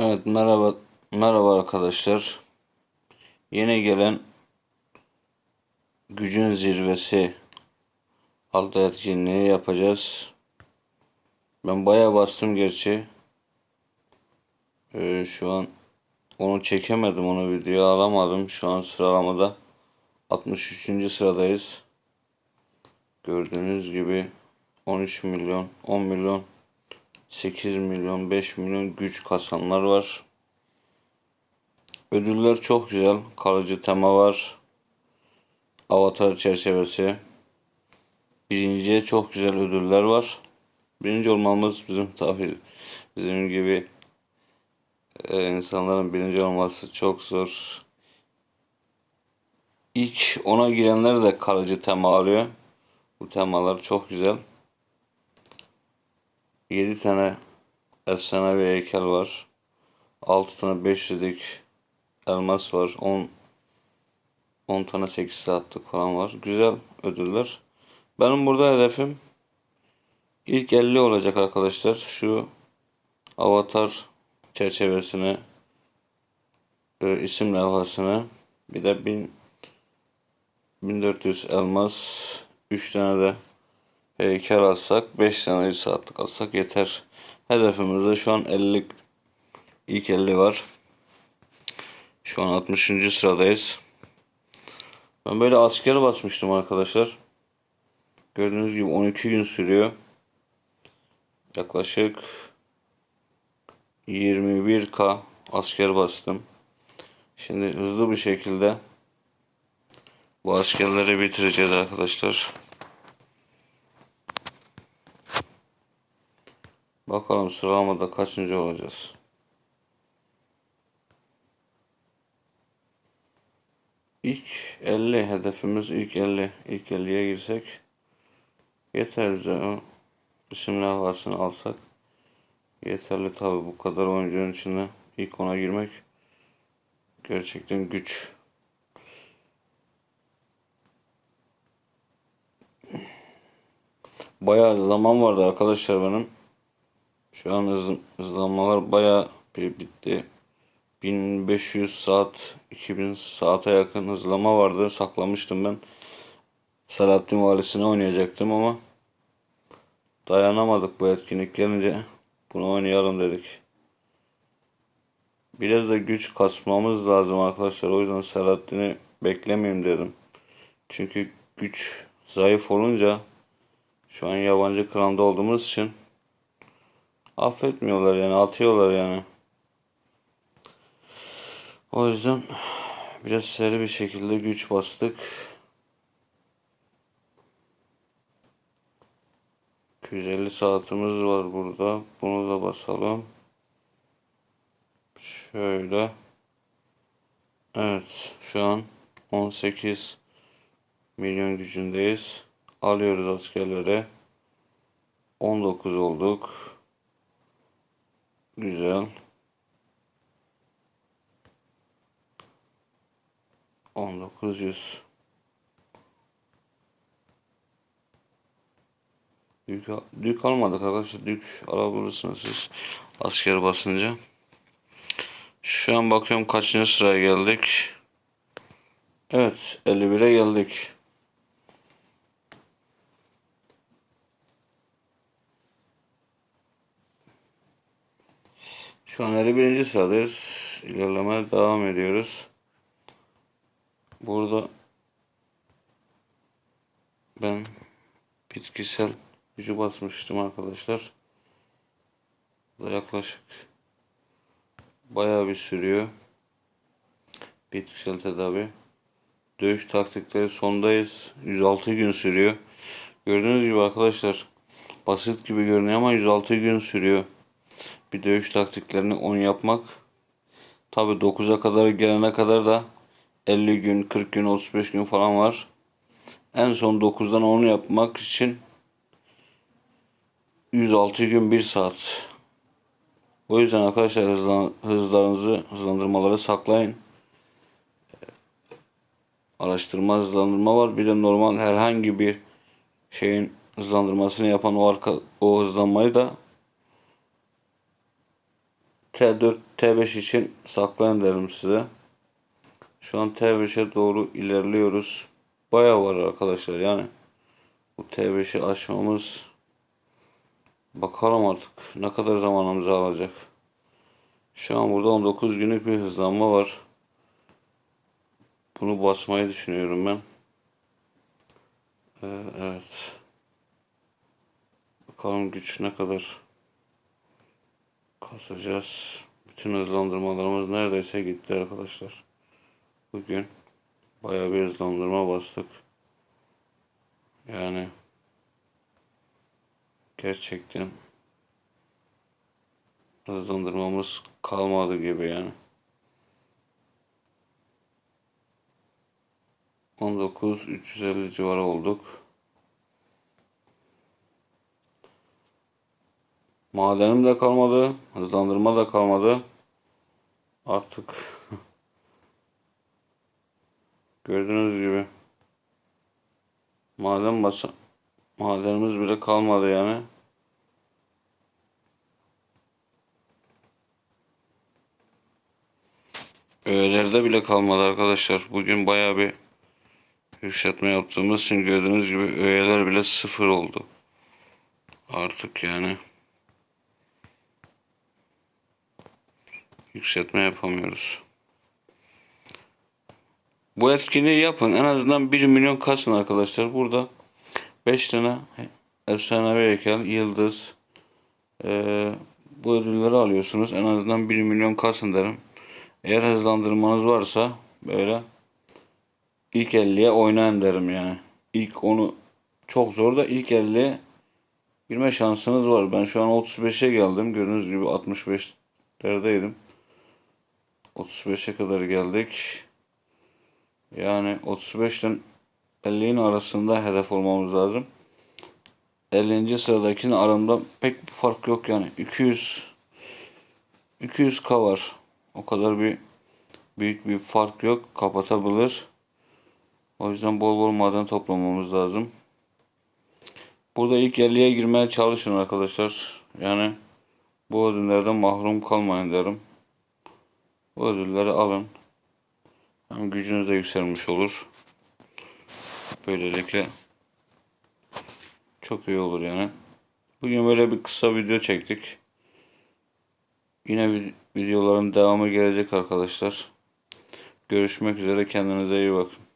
Evet merhaba merhaba arkadaşlar. Yeni gelen gücün zirvesi adlı etkinliği yapacağız. Ben bayağı bastım gerçi. Ee, şu an onu çekemedim onu videoya alamadım. Şu an sıralamada 63. sıradayız. Gördüğünüz gibi 13 milyon 10 milyon 8 milyon 5 milyon güç kasanlar var. Ödüller çok güzel. Kalıcı tema var. Avatar çerçevesi. Birinciye çok güzel ödüller var. Birinci olmamız bizim tabi bizim gibi e, insanların birinci olması çok zor. İlk ona girenler de kalıcı tema alıyor. Bu temalar çok güzel. 7 tane efsanevi heykel var. 6 tane 500'lik elmas var. 10 10 tane 8 saatlik falan var. Güzel ödüller. Benim burada hedefim ilk 50 olacak arkadaşlar. Şu avatar çerçevesini e, isim levhasını bir de 1000 1400 elmas 3 tane de heykel alsak 5 tane 3 saatlik alsak yeter. Hedefimizde şu an 50 ilk 50 var. Şu an 60. sıradayız. Ben böyle asker basmıştım arkadaşlar. Gördüğünüz gibi 12 gün sürüyor. Yaklaşık 21k asker bastım. Şimdi hızlı bir şekilde bu askerleri bitireceğiz arkadaşlar. Bakalım sıralamada kaçıncı olacağız. İlk 50 hedefimiz ilk 50. İlk 50'ye girsek yeter bize o isim levhasını alsak yeterli tabi bu kadar oyuncunun içinde ilk ona girmek gerçekten güç. Bayağı zaman vardı arkadaşlar benim. Şu an hız, hızlanmalar bayağı bir bitti. 1500 saat, 2000 saate yakın hızlama vardı. Saklamıştım ben. Selahattin Valisi'ne oynayacaktım ama dayanamadık bu etkinlik gelince. Bunu oynayalım dedik. Biraz da güç kasmamız lazım arkadaşlar. O yüzden Selahattin'i beklemeyeyim dedim. Çünkü güç zayıf olunca şu an yabancı klanda olduğumuz için affetmiyorlar yani atıyorlar yani. O yüzden biraz seri bir şekilde güç bastık. ...250 saatimiz var burada. Bunu da basalım. Şöyle. Evet. Şu an 18 milyon gücündeyiz. Alıyoruz askerlere. 19 olduk. Güzel. 1900 Dük, dük almadık arkadaşlar. Dük alabilirsiniz siz asker basınca. Şu an bakıyorum kaçıncı sıraya geldik. Evet 51'e geldik. Şu an 51. sıradayız. İlerlemeye devam ediyoruz. Burada ben bitkisel gücü basmıştım arkadaşlar. Bu da yaklaşık bayağı bir sürüyor. Bitkisel tedavi. Dövüş taktikleri sondayız. 106 gün sürüyor. Gördüğünüz gibi arkadaşlar basit gibi görünüyor ama 106 gün sürüyor. Bir dövüş taktiklerini 10 yapmak. Tabi 9'a kadar gelene kadar da 50 gün, 40 gün, 35 gün falan var. En son 9'dan 10'u yapmak için 106 gün 1 saat. O yüzden arkadaşlar hızlan, hızlarınızı, hızlandırmaları saklayın. Araştırma hızlandırma var. Bir de normal herhangi bir şeyin hızlandırmasını yapan o arka o hızlanmayı da T4 T5 için saklayın derim size. Şu an T5'e doğru ilerliyoruz. Bayağı var arkadaşlar yani. Bu T5'i aşmamız bakalım artık ne kadar zamanımızı alacak. Şu an burada 19 günlük bir hızlanma var. Bunu basmayı düşünüyorum ben. Ee, evet. Bakalım güç ne kadar kasacağız. Bütün hızlandırmalarımız neredeyse gitti arkadaşlar. Bugün bayağı bir hızlandırma bastık. Yani gerçekten hızlandırmamız kalmadı gibi yani. 19 350 civarı olduk. Madenim de kalmadı, hızlandırma da kalmadı. Artık gördüğünüz gibi maden basa madenimiz bile kalmadı yani. Öğelerde bile kalmadı arkadaşlar. Bugün bayağı bir yükseltme yaptığımız için gördüğünüz gibi öğeler bile sıfır oldu. Artık yani yükseltme yapamıyoruz. Bu etkinliği yapın. En azından 1 milyon kasın arkadaşlar. Burada 5 tane efsanevi heykel, yıldız eee, bu ödülleri alıyorsunuz. En azından 1 milyon kasın derim. Eğer hızlandırmanız varsa böyle ilk 50'ye oynayın derim yani. İlk onu çok zor da ilk 50'ye girme şansınız var. Ben şu an 35'e geldim. Gördüğünüz gibi 65'lerdeydim. 35'e kadar geldik. Yani 35'ten 50'nin arasında hedef olmamız lazım. 50. sıradakinin aramda pek bir fark yok yani. 200 200k var. O kadar bir büyük bir fark yok. Kapatabilir. O yüzden bol bol maden toplamamız lazım. Burada ilk 50'ye girmeye çalışın arkadaşlar. Yani bu ödüllerden mahrum kalmayın derim. Bu ödülleri alın. Hem gücünüz de yükselmiş olur. Böylelikle çok iyi olur yani. Bugün böyle bir kısa video çektik. Yine vid- videoların devamı gelecek arkadaşlar. Görüşmek üzere kendinize iyi bakın.